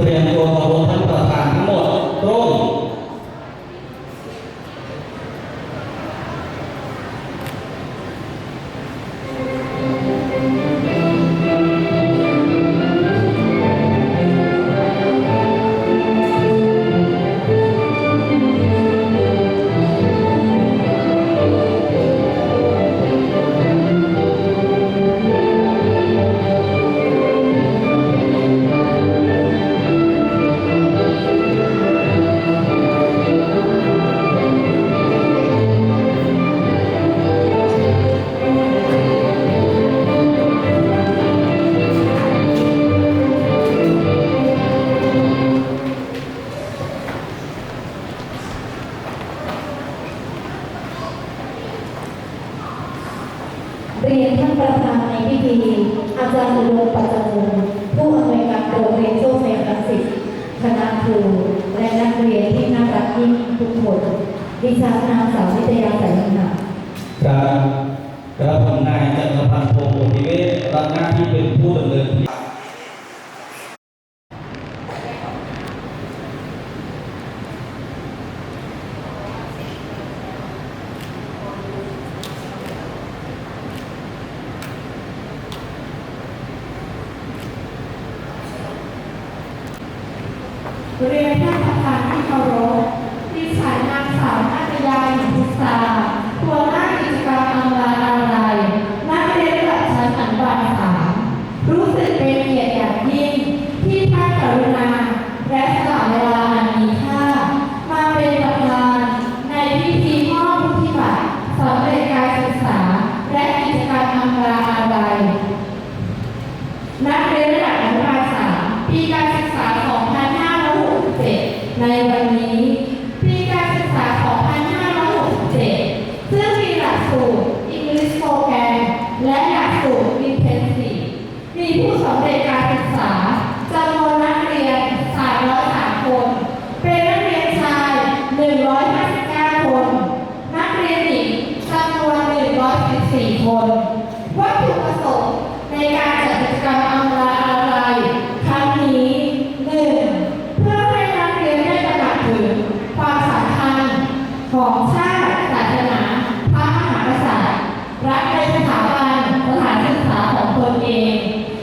เตรียมตัวขบวนท่านประธานทั้งหมดร่ม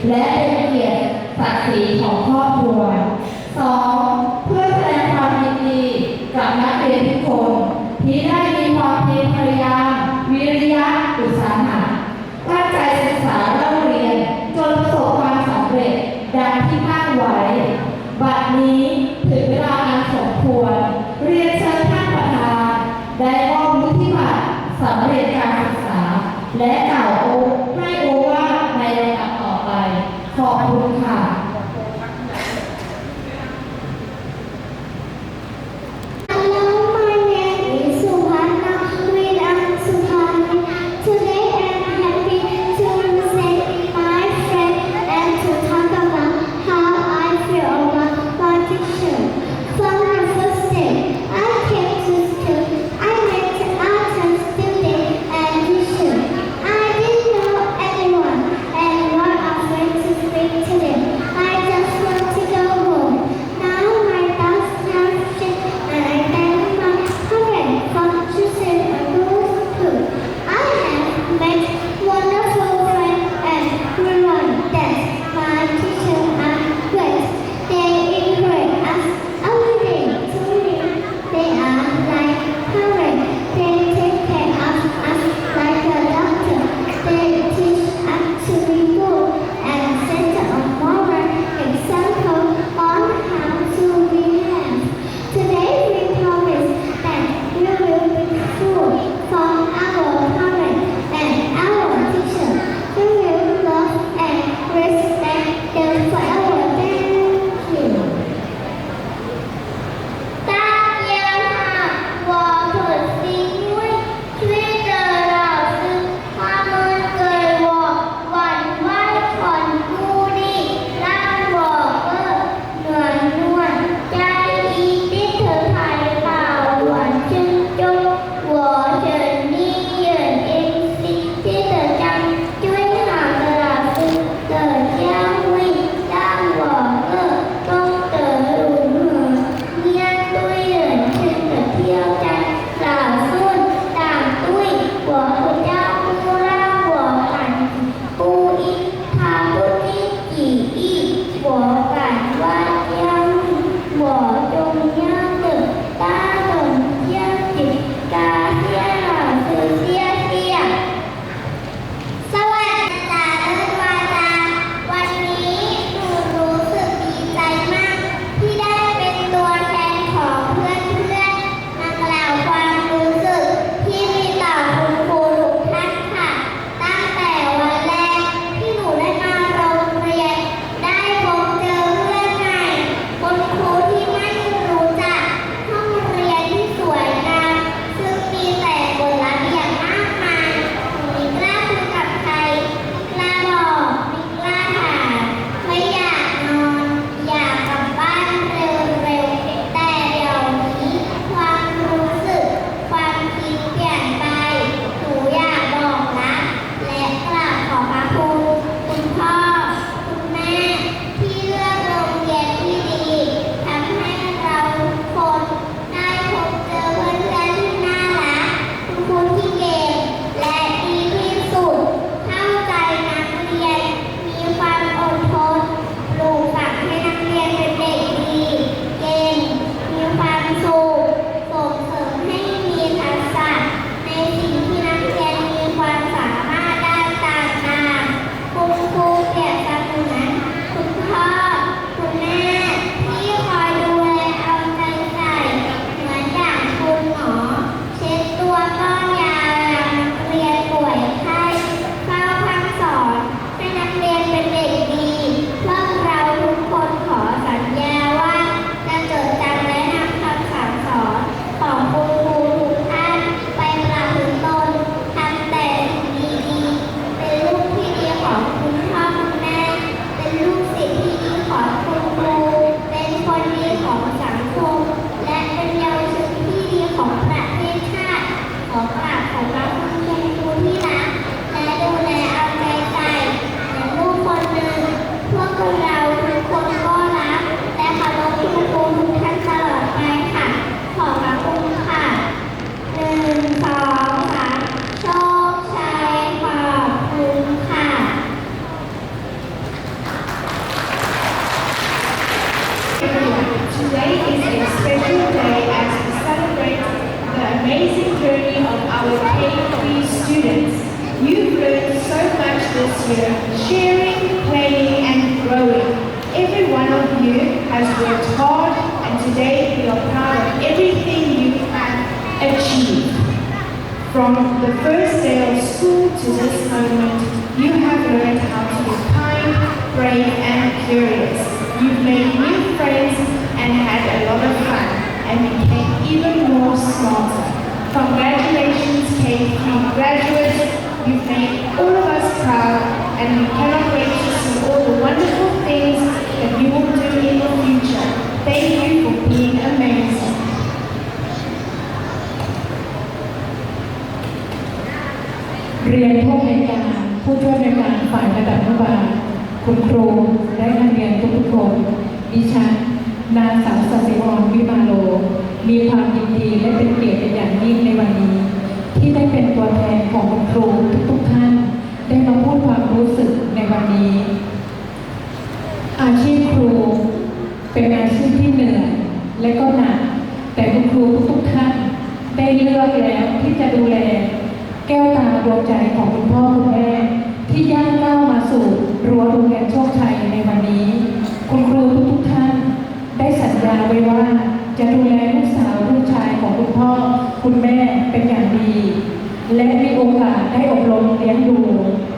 né? Are proud of everything you have achieved. From the first day of school to this moment, you have learned how to be kind, brave, and curious. You've made new friends and had a lot of fun, and became even more smarter. Congratulations, K3 graduates. You've made all of us proud, and we cannot wait to see all the wonderful things that you will Thank you for being amazing. เรียนผู้อำนการผู้ช่วยในการฝ่ายระดับอนุบาลคุณครูและนักเรียนทุกๆคนดิฉันนางสาวสศิวรวิมาโล มีความยินดีและเป็นเกียรติเป็นอย่างยิ่งในวันนี้ ที่ได้เป็นตัวแทนของคุณครูทุกๆท่าน ได้มาพูดความรู้สึกในวันนี้ อาชีพครู เป็นอาชีพที่เหนื่อยและก็หนัก แต่คุณครูทุกท่านได้เลือกแล้วที่จะดูแล แก้วตาดวงใจของคุณพ่อคุณแม่ที่ย่างก้าวมาสู่รั้วโรงเรียนโชคชัยในวันนี้ คุณครูทุกท่าน ได้สัญญาไว้ว่าจะดูแลลูกสาวลูกชายของคุณพ่อ คุณแม่เป็นอย่างดี และมีโอกาสได้อบรมเลี้ยงดู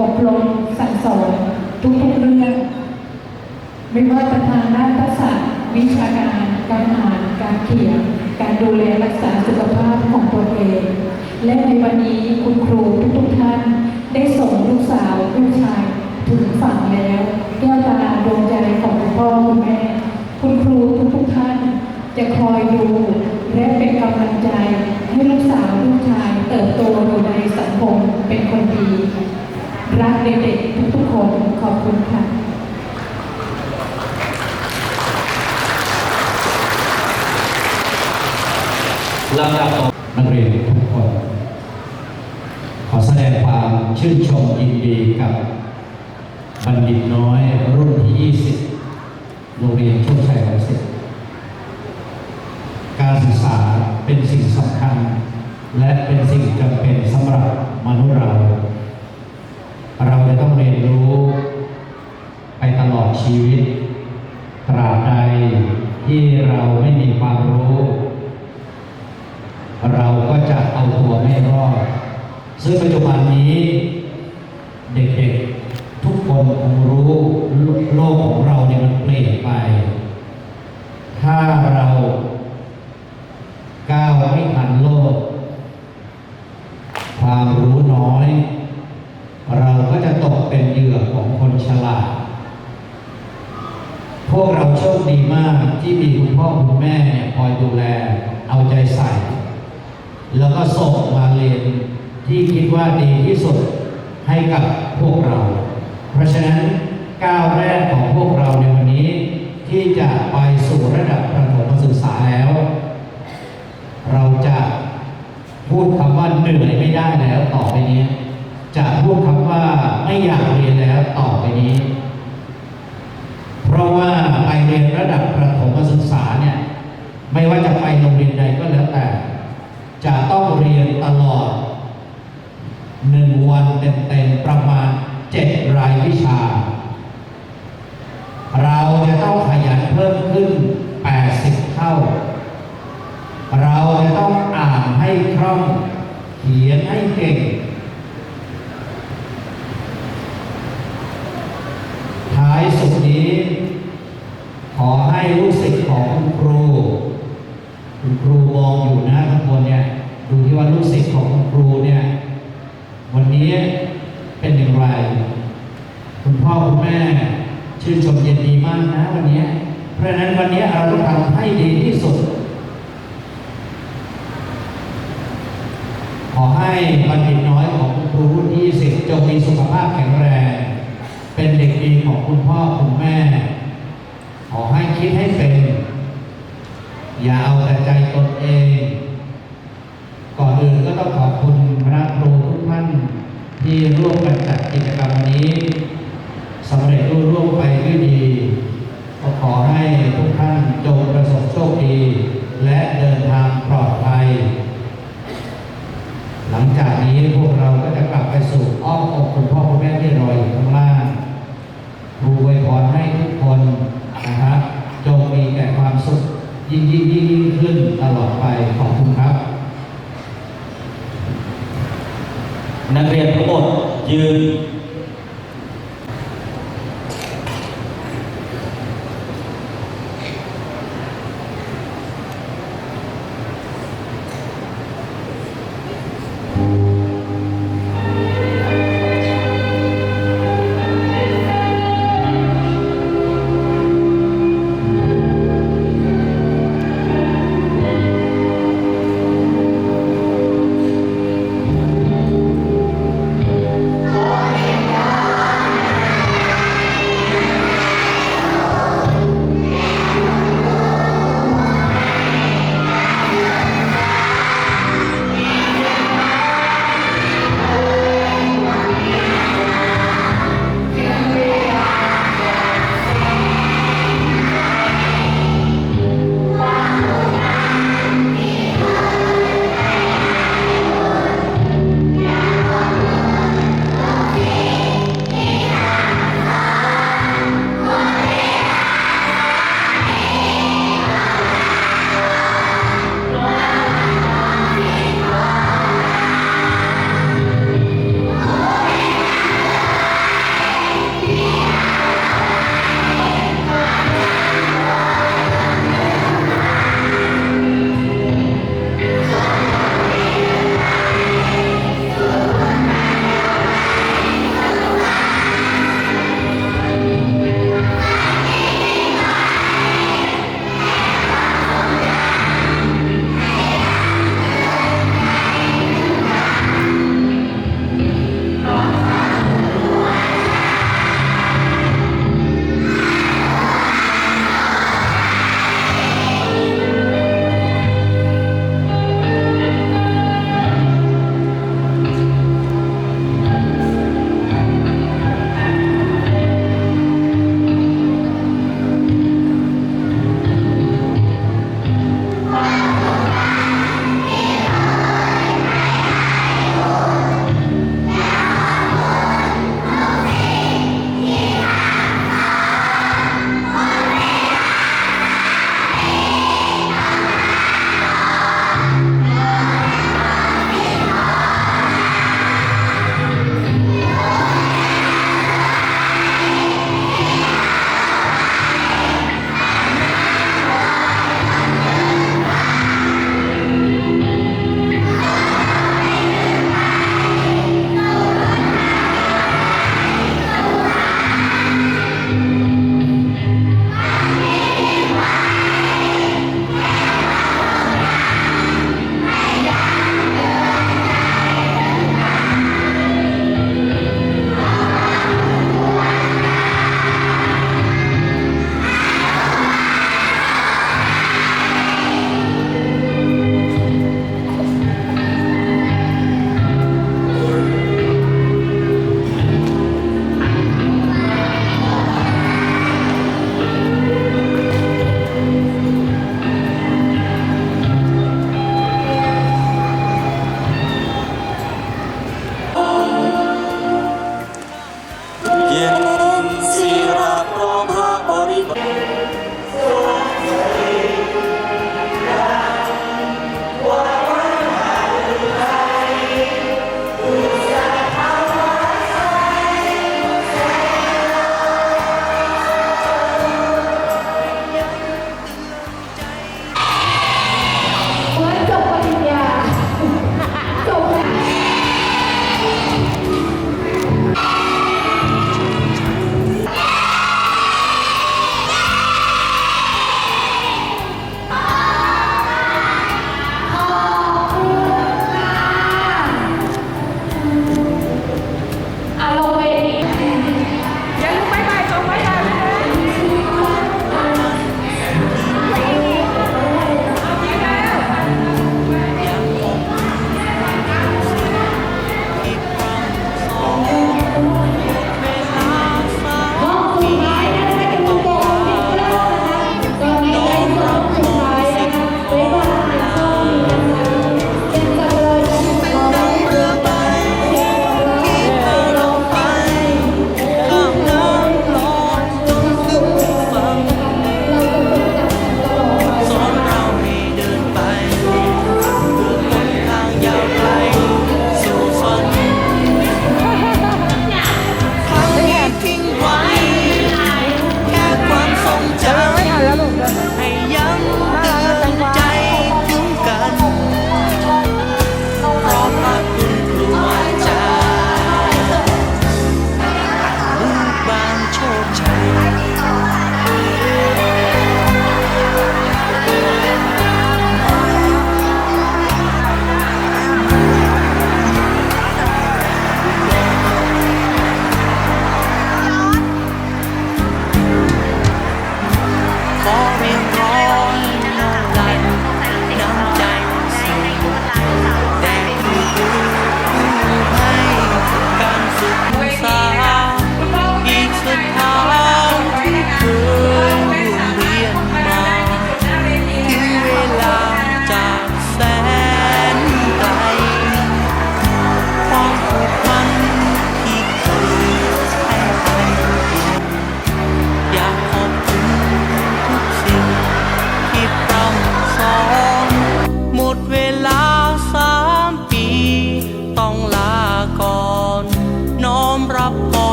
อบรมสั่งสอนทุกๆเรื่อง ไม่ว่าจะทางด้านทักษะวิชาการ การอ่านการเขียนการดูแลรักษาสุขภาพของตัวเอง และในวันนี้คุณครูทุกๆท่าน ได้ส่งลูกสาวลูกชายถึงฝั่งแล้วแก้วตาดวงใจของคุณพ่อคุณแม่ คุณครูทุกๆท่าน จะคอยดูและเป็นกำลังใจให้ลูกสาวลูกชายเติบโตอยู่ในสังคมเป็นคนดี รักเด็กๆทุกๆคนขอบคุณค่ะ ลำดับต่อนักเรียนทุกคน ขอแสดงความชื่นชมยินดีกับบัณฑิตน้อยรุ่นที่ 20 โรงเรียนโชคชัยรังสิตการศึกษาเป็นสิ่งสำคัญ และเป็นสิ่งจำเป็นสำหรับมนุษย์เรา เราจะต้องเรียนรู้ ไปตลอดชีวิต ตราบใดที่เราไม่มีความรู้ เราก็จะเอาตัวไม่รอด ซึ่งปัจจุบันนี้เด็กๆทุกคนคงรู้โลกของเราเนี่ยมันเปลี่ยนไป ถ้าเราก้าวไม่ทันโลก ความรู้น้อย เราก็จะตกเป็นเหยื่อของคนฉลาด พวกเราโชคดีมากที่มีคุณพ่อคุณแม่เนี่ยคอยดูแล แล้วก็ส่งมาเรียนที่คิดว่าดีที่สุดให้กับพวกเรา เพราะฉะนั้นก้าวแรกของพวกเราในวันนี้ ที่จะไปสู่ระดับประถมศึกษาแล้ว เราจะพูดคำว่าเหนื่อยไม่ได้แล้วต่อไปนี้ จะพูดคำว่าไม่อยากเรียนแล้วต่อไปนี้ เพราะว่าไปเรียนระดับประถมศึกษาเนี่ยไม่ว่าจะไปโรงเรียนใดก็แล้วแต่ จะต้องเรียนตลอดหนึ่งวันเต็มๆประมาณเจ็ดรายวิชา เราจะต้องขยันเพิ่มขึ้น 80 เท่า เราจะต้องอ่านให้คล่อง เขียนให้เก่งท้ายสุดนี้ ขอให้ลูกศิษย์ของคุณครู คุณครูมองอยู่นะทุกคนเนี่ย ดูที่ว่าลูกศิษย์ของคุณครูเนี่ย วันนี้เป็นอย่างไร คุณพ่อคุณแม่ ชื่นช มากนะวันนี้ เพราะนั้นวันนี้เราต้องทำให้ดีที่สุด ขอให้บัณฑิตน้อยของคุณครูรุ่นที่สิบจงมีสุขภาพแข็งแรง เป็นเด็กดีของคุณพ่อคุณแม่ ขอให้คิดให้เป็น อย่าเอาแต่ใจตนเอง ก่อนอื่นก็ต้องขอบคุณคณะครูทุกท่านที่ร่วมกันจัดกิจกรรมนี้สำเร็จรุ่ร่วงไปด้วยดี ก็ขอให้ทุกท่าน จงประสบโชคดี และเดินทางปลอดภัย หลังจากนี้พวกเราก็จะกลับไปสู่อ้อมอกคุณพ่อคุณแม่ที่รออยู่ข้างล่างครูไวยพรให้ทุกคนนะครับจงมียิ่งยิ่งยิ่งยิ่งขึ้นตลอดไปขอบคุณครับ นักเรียนทั้งหมดยืน